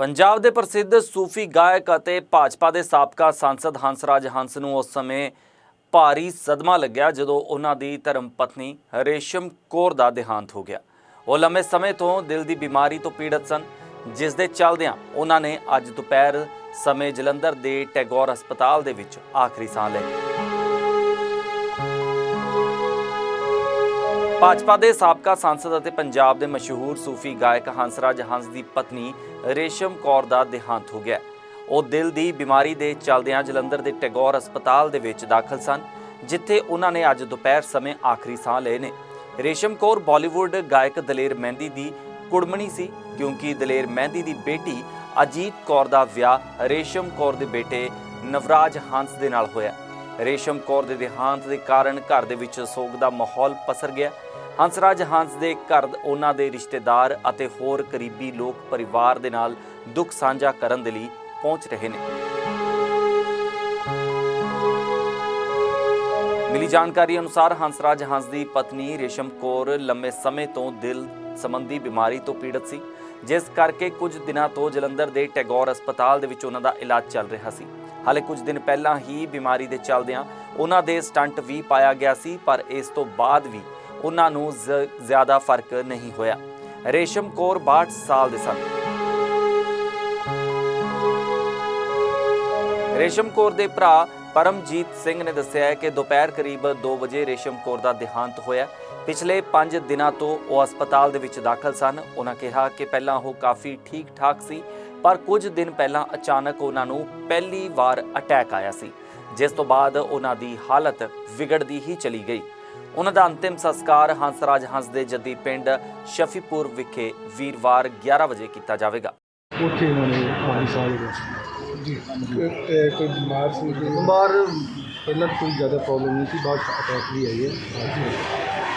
ਪੰਜਾਬ ਦੇ ਪ੍ਰਸਿੱਧ ਸੂਫੀ ਗਾਇਕ ਅਤੇ ਭਾਜਪਾ ਦੇ ਸਾਬਕਾ ਸੰਸਦ ਹੰਸਰਾਜ ਹੰਸ ਨੂੰ ਉਸ ਸਮੇਂ ਭਾਰੀ ਸਦਮਾ ਲੱਗਿਆ ਜਦੋਂ ਉਹਨਾਂ ਦੀ ਧਰਮ ਪਤਨੀ ਰੇਸ਼ਮ ਕੌਰ ਦਾ ਦੇਹਾਂਤ ਹੋ ਗਿਆ। ਉਹ ਲੰਮੇ ਸਮੇਂ ਤੋਂ ਦਿਲ ਦੀ ਬਿਮਾਰੀ ਤੋਂ ਪੀੜਤ ਸਨ, ਜਿਸ ਦੇ ਚੱਲਦਿਆਂ ਉਹਨਾਂ ਨੇ ਅੱਜ ਦੁਪਹਿਰ ਸਮੇਂ ਜਲੰਧਰ ਦੇ ਟੈਗੋਰ ਹਸਪਤਾਲ ਦੇ ਵਿੱਚ ਆਖਰੀ ਸਾਹ ਲਈ। ਭਾਜਪਾ ਦੇ ਸਾਬਕਾ ਸੰਸਦ ਅਤੇ ਪੰਜਾਬ ਦੇ ਮਸ਼ਹੂਰ ਸੂਫੀ ਗਾਇਕ ਹੰਸਰਾਜ ਹੰਸ ਦੀ ਪਤਨੀ ਰੇਸ਼ਮ ਕੌਰ ਦਾ ਦੇਹਾਂਤ ਹੋ ਗਿਆ। ਉਹ ਦਿਲ ਦੀ ਬਿਮਾਰੀ ਦੇ ਚੱਲਦਿਆਂ ਜਲੰਧਰ ਦੇ ਟੈਗੋਰ ਹਸਪਤਾਲ ਦੇ ਵਿੱਚ ਦਾਖਲ ਸਨ, ਜਿੱਥੇ ਉਹਨਾਂ ਨੇ ਅੱਜ ਦੁਪਹਿਰ ਸਮੇਂ ਆਖਰੀ ਸਾਹ ਲਏ ਨੇ। ਰੇਸ਼ਮ ਕੌਰ ਬਾਲੀਵੁੱਡ ਗਾਇਕ ਦਲੇਰ ਮਹਿੰਦੀ ਦੀ ਕੁੜਮਣੀ ਸੀ, ਕਿਉਂਕਿ ਦਲੇਰ ਮਹਿੰਦੀ ਦੀ ਬੇਟੀ ਅਜੀਤ ਕੌਰ ਦਾ ਵਿਆਹ ਰੇਸ਼ਮ ਕੌਰ ਦੇ ਬੇਟੇ ਨਵਰਾਜ ਹੰਸ ਦੇ ਨਾਲ ਹੋਇਆ। ਰੇਸ਼ਮ ਕੌਰ ਦੇ ਦੇਹਾਂਤ ਦੇ ਕਾਰਨ ਘਰ ਦੇ ਵਿੱਚ ਸੋਗ ਦਾ ਮਾਹੌਲ ਪਸਰ ਗਿਆ। ਹੰਸਰਾਜ ਹੰਸ ਦੇ ਘਰ ਉਹਨਾਂ ਦੇ ਰਿਸ਼ਤੇਦਾਰ ਅਤੇ ਹੋਰ ਕਰੀਬੀ ਲੋਕ ਪਰਿਵਾਰ ਦੇ ਨਾਲ ਦੁੱਖ ਸਾਂਝਾ ਕਰਨ ਦੇ ਲਈ ਪਹੁੰਚ ਰਹੇ ਨੇ। ਮਿਲੀ ਜਾਣਕਾਰੀ ਅਨੁਸਾਰ ਹੰਸਰਾਜ ਹੰਸ ਦੀ ਪਤਨੀ ਰੇਸ਼ਮ ਕੌਰ ਲੰਮੇ ਸਮੇਂ ਤੋਂ ਦਿਲ ਸੰਬੰਧੀ ਬਿਮਾਰੀ ਤੋਂ ਪੀੜਤ ਸੀ, ਜਿਸ ਕਰਕੇ ਕੁਝ ਦਿਨਾਂ ਤੋਂ ਜਲੰਧਰ ਦੇ ਟੈਗੋਰ ਹਸਪਤਾਲ ਦੇ ਵਿੱਚ ਉਹਨਾਂ ਦਾ ਇਲਾਜ ਚੱਲ ਰਿਹਾ ਸੀ। ਹਾਲੇ ਕੁਝ ਦਿਨ ਪਹਿਲਾਂ ਹੀ ਬਿਮਾਰੀ ਦੇ ਚੱਲਦਿਆਂ ਉਹਨਾਂ ਦੇ ਸਟੰਟ ਵੀ ਪਾਇਆ ਗਿਆ ਸੀ, ਪਰ ਇਸ ਤੋਂ ਬਾਅਦ ਵੀ ਉਹਨਾਂ ਨੂੰ ਜ਼- ਜ਼ਿਆਦਾ ਫ਼ਰਕ ਨਹੀਂ ਹੋਇਆ। ਰੇਸ਼ਮ ਕੌਰ 62 ਸਾਲ ਦੇ ਸਨ। ਰੇਸ਼ਮ ਕੌਰ ਦੇ ਭਰਾ ਪਰਮਜੀਤ ਸਿੰਘ ਨੇ ਦੱਸਿਆ ਕਿ ਦੁਪਹਿਰ ਕਰੀਬ 2 ਵਜੇ ਰੇਸ਼ਮ ਕੌਰ ਦਾ ਦੇਹਾਂਤ ਹੋਇਆ। ਪਿਛਲੇ 5 ਦਿਨਾਂ ਤੋਂ ਉਹ ਹਸਪਤਾਲ ਦੇ ਵਿੱਚ ਦਾਖਲ ਸਨ। ਉਹਨਾਂ ਕਿਹਾ ਕਿ ਪਹਿਲਾਂ ਉਹ ਕਾਫੀ ਠੀਕ ਠਾਕ ਸੀ, ਪਰ ਕੁਝ ਦਿਨ ਪਹਿਲਾਂ ਅਚਾਨਕ ਉਹਨਾਂ ਨੂੰ ਪਹਿਲੀ ਵਾਰ ਅਟੈਕ ਆਇਆ ਸੀ। ਜਿਸ ਤੋਂ ਬਾਅਦ ਉਹਨਾਂ ਦੀ ਹਾਲਤ ਵਿਗੜਦੀ ਹੀ ਚਲੀ ਗਈ। ਉਹਨਾਂ ਦਾ ਅੰਤਿਮ ਸੰਸਕਾਰ ਹੰਸਰਾਜ ਹੰਸ ਦੇ ਜੱਦੀ ਪਿੰਡ ਸ਼ਫੀਪੁਰ ਵਿਖੇ ਵੀਰਵਾਰ 11 ਵਜੇ ਕੀਤਾ ਜਾਵੇਗਾ। ਉੱਥੇ ਇਹਨਾਂ ਨੇ ਆਹੀ ਸਾਹ ਲਿਆ ਜੀ ਕੋਈ ਬਿਮਾਰ ਸੀ? ਬਿਮਾਰ ਪਹਿਲਾਂ ਕੋਈ ਜ਼ਿਆਦਾ ਪ੍ਰੋਬਲਮ ਨਹੀਂ ਸੀ ਬਾਅਦ ਅਟੈਕ ਵੀ ਆਈ ਹੈ।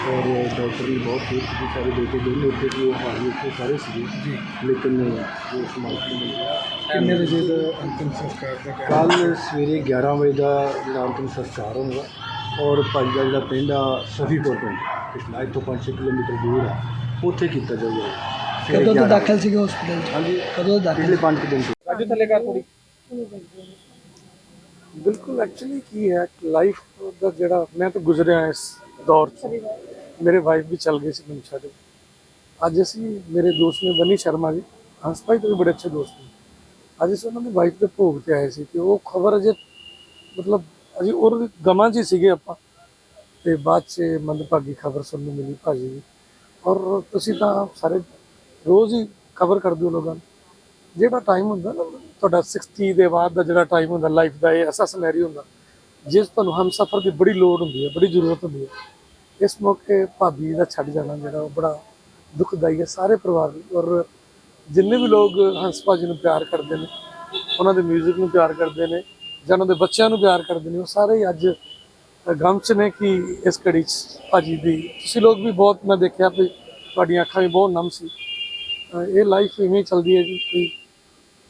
ਔਰ ਡਾਕਟਰ ਵੀ ਬਹੁਤ ਠੀਕ ਸੀ ਸਾਰੇ ਬੇਟੇ ਦੋਨੇ ਉੱਥੇ ਸੀ ਉਹ ਭਾਈ ਉੱਥੇ ਸਾਰੇ ਸੀਗੇ। ਜੀ। ਲੇਕਿਨ ਉਹ ਨਹੀਂ ਹੋਇਆ ਕਿੰਨੇ ਵਜੇ ਦਾ ਅੰਤਿਮ ਸੰਸਕਾਰ ਦਾ ਕੱਲ ਸਵੇਰੇ 11 ਵਜੇ ਦਾ ਜਿਹੜਾ ਅੰਤਿਮ ਸੰਸਕਾਰ ਹੋਊਗਾ ਔਰ ਭਾਈ ਦਾ ਜਿਹੜਾ ਪਿੰਡ ਆ ਸਫੀਪੁਰ ਪਿੰਡ ਪਿਛਲਾ ਇੱਥੋਂ 5-6 ਕਿਲੋਮੀਟਰ ਦੂਰ ਆ ਉੱਥੇ ਕੀਤਾ ਜਾਊਗਾ। ਕਦੋਂ ਤੋਂ 11 ਦਾਖਲ ਸੀਗੇ ਹਸਪੀਟਲ ਹਾਂਜੀ ਕਦੋਂ ਤੋਂ ਦਾਖਲ ਪਿਛਲੇ 5 ਦਿਨ ਤੋਂ। ਬਿਲਕੁਲ ਐਕਚੁਅਲੀ ਕੀ ਹੈ ਲਾਈਫ ਦਾ ਜਿਹੜਾ ਮੈਂ ਤਾਂ ਗੁਜ਼ਰਿਆ ਇਸ ਦੌਰ ਚ। ਮੇਰੇ ਵਾਈਫ ਵੀ ਚੱਲ ਗਏ ਸੀ ਮੈਨੂੰ ਛੱਡ। ਅੱਜ ਅਸੀਂ ਮੇਰੇ ਦੋਸਤ ਨੇ ਬਨੀ ਸ਼ਰਮਾ ਜੀ ਹੰਸ ਭਾਈ ਤੋਂ ਵੀ ਬੜੇ ਅੱਛੇ ਦੋਸਤ ਨੇ। ਅੱਜ ਅਸੀਂ ਉਹਨਾਂ ਦੀ ਵਾਈਫ ਦੇ ਭੋਗ ਤੇ ਆਏ ਸੀ ਤੇ ਉਹ ਖਬਰ ਅਜੇ ਮਤਲਬ ਅਜੇ ਉਹ ਗਮਾਂ 'ਚ ਹੀ ਸੀਗੇ ਆਪਾਂ। ਤੇ ਬਾਅਦ 'ਚ ਮੰਦਭਾਗੀ ਖਬਰ ਸੁਣਨ ਨੂੰ ਮਿਲੀ ਭਾਜੀ ਦੀ। ਔਰ ਤੁਸੀਂ ਤਾਂ ਸਾਰੇ ਰੋਜ਼ ਹੀ ਕਵਰ ਕਰਦੇ ਹੋ ਲੋਕਾਂ ਨੂੰ। ਜਿਹੜਾ ਟਾਈਮ ਹੁੰਦਾ ਨਾ, ਤੁਹਾਡਾ 60 ਦੇ ਬਾਅਦ ਦਾ ਜਿਹੜਾ ਟਾਈਮ ਹੁੰਦਾ ਲਾਈਫ ਦਾ, ਇਹ ਐਸਾ ਸਿਨੈਰੀਓ ਹੁੰਦਾ, ਜਿਸ ਤੁਹਾਨੂੰ ਹਮਸਫਰ ਦੀ ਬੜੀ ਲੋੜ ਹੁੰਦੀ ਹੈ, ਬੜੀ ਜ਼ਰੂਰਤ ਹੁੰਦੀ ਹੈ। ਇਸ ਮੌਕੇ ਭਾਬੀ ਦਾ ਛੱਡ ਜਾਣਾ ਜਿਹੜਾ ਉਹ ਬੜਾ ਦੁਖਦਾਈ ਹੈ ਸਾਰੇ ਪਰਿਵਾਰ ਨੂੰ ਔਰ ਜਿੰਨੇ ਵੀ ਲੋਕ ਹੰਸ ਭਾਜੀ ਨੂੰ ਪਿਆਰ ਕਰਦੇ ਨੇ, ਉਹਨਾਂ ਦੇ 뮤직 ਨੂੰ ਪਿਆਰ ਕਰਦੇ ਨੇ ਜਾਂ ਉਹਨਾਂ ਦੇ ਬੱਚਿਆਂ ਨੂੰ ਪਿਆਰ ਕਰਦੇ ਨੇ, ਉਹ ਸਾਰੇ ਹੀ ਅੱਜ ਗਮ ਚ ਨੇ ਕਿ ਇਸ ਘੜੀ ਚ ਭਾਜੀ ਦੀ। ਤੁਸੀਂ ਲੋਕ ਵੀ ਬਹੁਤ ਮੈਂ ਦੇਖਿਆ ਵੀ ਤੁਹਾਡੀਆਂ ਅੱਖਾਂ ਵੀ ਬਹੁਤ ਨਮ ਸੀ। ਇਹ ਲਾਈਫ ਇਵੇਂ ਚੱਲਦੀ ਹੈ ਜੀ ਕਿ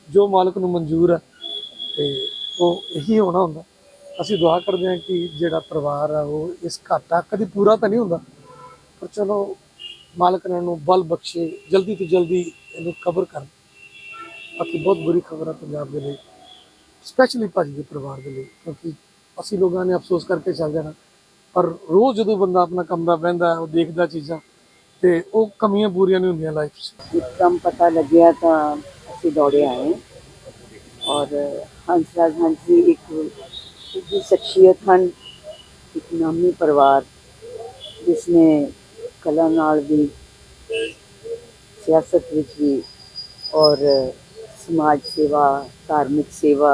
ਜੋ ਮਾਲਕ ਨੂੰ ਮਨਜ਼ੂਰ ਹੈ ਤੇ ਉਹ ਇਹੀ ਹੋਣਾ ਹੁੰਦਾ। ਅਸੀਂ ਦੁਆ ਕਰਦੇ ਹਾਂ ਕਿ ਜਿਹੜਾ ਪਰਿਵਾਰ ਆ, ਉਹ ਇਸ ਘਾਟਾ ਕਦੀ ਪੂਰਾ ਤਾਂ ਨਹੀਂ ਹੁੰਦਾ, ਪਰ ਚਲੋ ਮਾਲਕ ਨੇ ਉਹਨੂੰ ਬਲ ਬਖਸ਼ੇ, ਜਲਦੀ ਤੋਂ ਜਲਦੀ ਇਹਨੂੰ ਕਵਰ ਕਰ ਬਾਕੀ ਬਹੁਤ ਬੁਰੀ ਖਬਰ ਆ ਪੰਜਾਬ ਦੇ ਲਈ ਸਪੈਸ਼ਲੀ ਭਾਜੀ ਦੇ ਪਰਿਵਾਰ ਦੇ ਲਈ, ਕਿਉਂਕਿ ਅਸੀਂ ਲੋਕਾਂ ਨੇ ਅਫਸੋਸ ਕਰਕੇ ਚੱਲ ਜਾਣਾ। ਪਰ ਰੋਜ਼ ਜਦੋਂ ਬੰਦਾ ਆਪਣਾ ਕਮਰਾ ਬਹਿੰਦਾ ਉਹ ਦੇਖਦਾ ਚੀਜ਼ਾਂ, ਤੇ ਉਹ ਕਮੀਆਂ ਪੂਰੀਆਂ ਨਹੀਂ ਹੁੰਦੀਆਂ ਲਾਈਫ 'ਚ। ਇੱਕਦਮ ਪਤਾ ਲੱਗਿਆ ਤਾਂ ਅਸੀਂ ਦੌੜੇ ਆਏ। ਔਰ ਹੰਸਰਾਜ ਹੰਸ ਜੀ ਇੱਕ ਸਿੱਧੀ ਸ਼ਖਸੀਅਤ ਹਨ, ਇੱਕ ਨਾਮੀ ਪਰਿਵਾਰ ਜਿਸਨੇ ਕਲਾ ਨਾਲ ਵੀ ਸਿਆਸਤ ਵਿੱਚ ਵੀ ਔਰ ਸਮਾਜ ਸੇਵਾ, ਧਾਰਮਿਕ ਸੇਵਾ,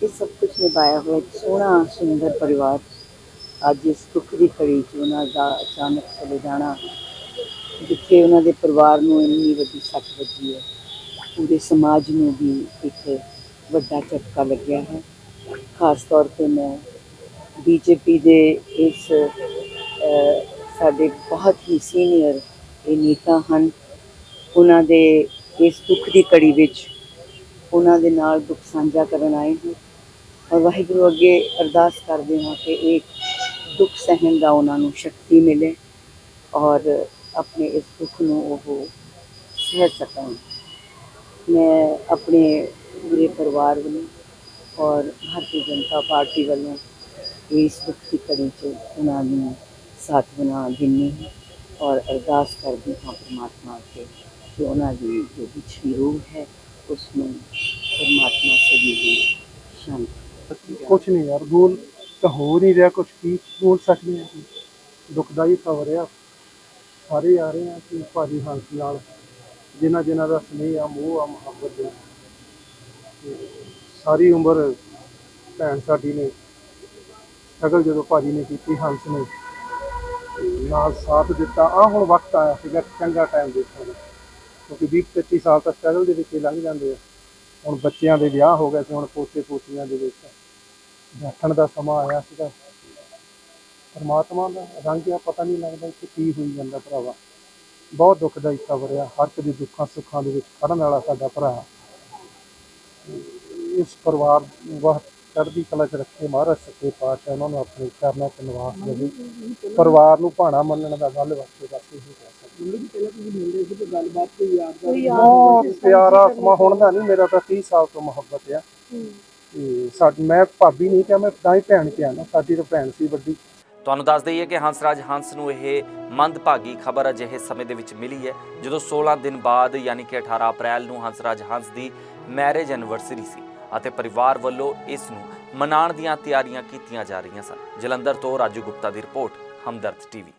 ਇਹ ਸਭ ਕੁਝ ਨਿਭਾਇਆ ਹੋਇਆ ਇੱਕ ਸੋਹਣਾ, ਸੁੰਦਰ ਪਰਿਵਾਰ ਅੱਜ ਇਸ ਦੁੱਖ ਦੀ ਘੜੀ 'ਚ ਉਹਨਾਂ ਦਾ ਅਚਾਨਕ ਚਲੇ ਜਾਣਾ, ਜਿੱਥੇ ਉਹਨਾਂ ਦੇ ਪਰਿਵਾਰ ਨੂੰ ਇੰਨੀ ਵੱਡੀ ਸੱਟ ਵੱਜੀ ਹੈ, ਪੂਰੇ ਸਮਾਜ ਨੂੰ ਵੀ ਇੱਕ ਵੱਡਾ ਝਟਕਾ ਲੱਗਿਆ ਹੈ। ਖਾਸ ਤੌਰ ਤੇ ਮੈਂ ਬੀਜੇਪੀ ਦੇ ਇਸ ਸਾਡੇ ਬਹੁਤ ਹੀ ਸੀਨੀਅਰ ਇਹ ਨੇਤਾ ਹਨ। ਉਹਨਾਂ ਦੇ ਇਸ ਦੁੱਖ ਦੀ ਕੜੀ ਵਿੱਚ ਉਹਨਾਂ ਦੇ ਨਾਲ ਦੁੱਖ ਸਾਂਝਾ ਕਰਨ ਆਏ ਹਾਂ। ਔਰ ਵਾਹਿਗੁਰੂ ਅੱਗੇ ਅਰਦਾਸ ਕਰਦੇ ਹਾਂ ਕਿ ਇੱਕ ਦੁੱਖ ਸਹਿਣ ਦਾ ਉਹਨਾਂ ਨੂੰ ਸ਼ਕਤੀ ਮਿਲੇ ਔਰ ਆਪਣੇ ਇਸ ਦੁੱਖ ਨੂੰ ਉਹ ਸਹਿ ਸਕਣ। ਮੈਂ ਆਪਣੇ ਪੂਰੇ ਪਰਿਵਾਰ ਵੱਲੋਂ ਔਰ ਭਾਰਤੀ ਜਨਤਾ ਪਾਰਟੀ ਵੱਲੋਂ ਇਸ ਦੁੱਖ ਦੀ ਘੜੀ 'ਚ ਉਹਨਾਂ ਨੂੰ ਸਾਥ ਬਣਾ ਦਿੰਦੀ ਹਾਂ ਔਰ ਅਰਦਾਸ ਕਰਦੀ ਹਾਂ ਪਰਮਾਤਮਾ ਅੱਗੇ। ਕਿ ਉਹਨਾਂ ਦੀ ਜੋ ਵਿਛੜੀ ਰੂਹ ਹੈ ਉਸ ਨੂੰ ਪਰਮਾਤਮਾ ਸਦੀ ਸ਼ਾਂਤੀ ਕੁਛ ਨਹੀਂ ਯਾਰ, ਬੋਲ ਤਾਂ ਹੋ ਨਹੀਂ ਰਿਹਾ ਕੁਛ ਕੀ, ਬੋਲ ਸਕਦੇ ਹਾਂ ਅਸੀਂ। ਦੁਖਦਾਈ ਖਬਰ ਆ ਸਾਰੇ ਆ ਰਹੇ ਆ ਕਿ ਭਾਜੀ ਹੰਸ ਨਾਲ, ਜਿਨ੍ਹਾਂ ਜਿਨ੍ਹਾਂ ਦਾ ਸਨੇਹ ਆ, ਮੋਹ ਆ, ਮੁਹੱਬਤ ਆ ਸਾਰੀ ਉਮਰ ਭੈਣ ਸਾਡੀ ਨੇ ਸਟਰਗਲ ਜਦੋਂ ਭਾਜੀ ਨੇ ਕੀਤੀ ਹੰਸ ਨੇ ਨਾਲ ਸਾਥ ਦਿੱਤਾ। ਆ ਹੁਣ ਵਕਤ ਆਇਆ ਸੀਗਾ, ਚੰਗਾ ਟਾਈਮ ਦੇਖਣ ਦਾ ਕਿਉਂਕਿ 20 25 ਸਾਲ ਤਾਂ ਸਟਰਗਲ ਦੇ ਵਿੱਚ ਹੀ ਲੰਘ ਜਾਂਦੇ ਆ। ਹੁਣ ਬੱਚਿਆਂ ਦੇ ਵਿਆਹ ਹੋ ਗਏ ਸੀ, ਹੁਣ ਪੋਤੇ ਪੋਤੀਆਂ ਦੇ ਵਿੱਚ। ਬੈਠਣ ਦਾ ਸਮਾਂ ਆਇਆ ਸੀਗਾ। ਪਰਮਾਤਮਾ ਦਾ ਰੰਗ ਆ, ਪਤਾ ਨਹੀਂ ਲੱਗਦਾ ਕਿ ਕੀ ਹੋਈ ਜਾਂਦਾ ਭਰਾਵਾ। ਬਹੁਤ ਦੁਖਦਾਈ ਖਬਰ ਆ ਹਰ ਇੱਕ ਦੇ ਦੁੱਖਾਂ ਸੁੱਖਾਂ ਦੇ ਵਿੱਚ ਖੜਨ ਵਾਲਾ ਸਾਡਾ ਭਰਾ। ਇਸ ਪਰਿਵਾਰ ਨੂੰ ਬਹੁਤ ਚੜ੍ਹਦੀ ਕਲਾ 'ਚ ਰੱਖੇ ਮਹਾਰਾਜ ਸੱਚੇ ਪਾਤਸ਼ਾਹ, ਉਹਨਾਂ ਨੂੰ ਆਪਣੇ ਚਰਨਾਂ 'ਚ ਨਿਵਾਸ ਦੇਵੇ। ਪਰਿਵਾਰ ਨੂੰ ਭਾਣਾ ਮੰਨਣ ਦਾ ਗੱਲ ਵਾਸਤੇ ਬਸ ਇਹੀ ਕਹਿ ਸਕਦੇ ਬਹੁਤ ਪਿਆਰਾ ਸਮਾਂ ਹੁਣ ਦਾ ਨਹੀਂ ਮੇਰਾ ਤਾਂ 30 ਸਾਲ ਤੋਂ ਮੁਹੱਬਤ ਆ। ਤੇ ਸਾਡੀ ਮੈਂ ਭਾਬੀ ਨਹੀਂ ਕਿਹਾ ਮੈਂ ਤਾਂ ਹੀ ਭੈਣ ਕਿਹਾ ਨਾ ਸਾਡੀ ਤਾਂ ਭੈਣ ਸੀ ਵੱਡੀ। ਤੁਹਾਨੂੰ ਦੱਸ ਦਈਏ ਕਿ ਹੰਸਰਾਜ ਹੰਸ ਨੂੰ ਇਹ ਮੰਦਭਾਗੀ ਖਬਰ ਅਜਿਹੇ ਸਮੇਂ ਦੇ ਵਿੱਚ ਮਿਲੀ ਹੈ ਜਦੋਂ 16 ਦਿਨ ਬਾਅਦ ਯਾਨੀ ਕਿ 18 ਅਪ੍ਰੈਲ ਨੂੰ ਹੰਸਰਾਜ ਹੰਸ ਦੀ ਮੈਰਿਜ ਐਨਵਰਸਰੀ ਸੀ ਅਤੇ ਪਰਿਵਾਰ ਵੱਲੋਂ ਇਸ ਨੂੰ ਮਨਾਉਣ ਦੀਆਂ ਤਿਆਰੀਆਂ ਕੀਤੀਆਂ ਜਾ ਰਹੀਆਂ ਸਨ। ਜਲੰਧਰ ਤੋਂ ਰਾਜੂ ਗੁਪਤਾ ਦੀ ਰਿਪੋਰਟ ਹਮਦਰਦ ਟੀਵੀ।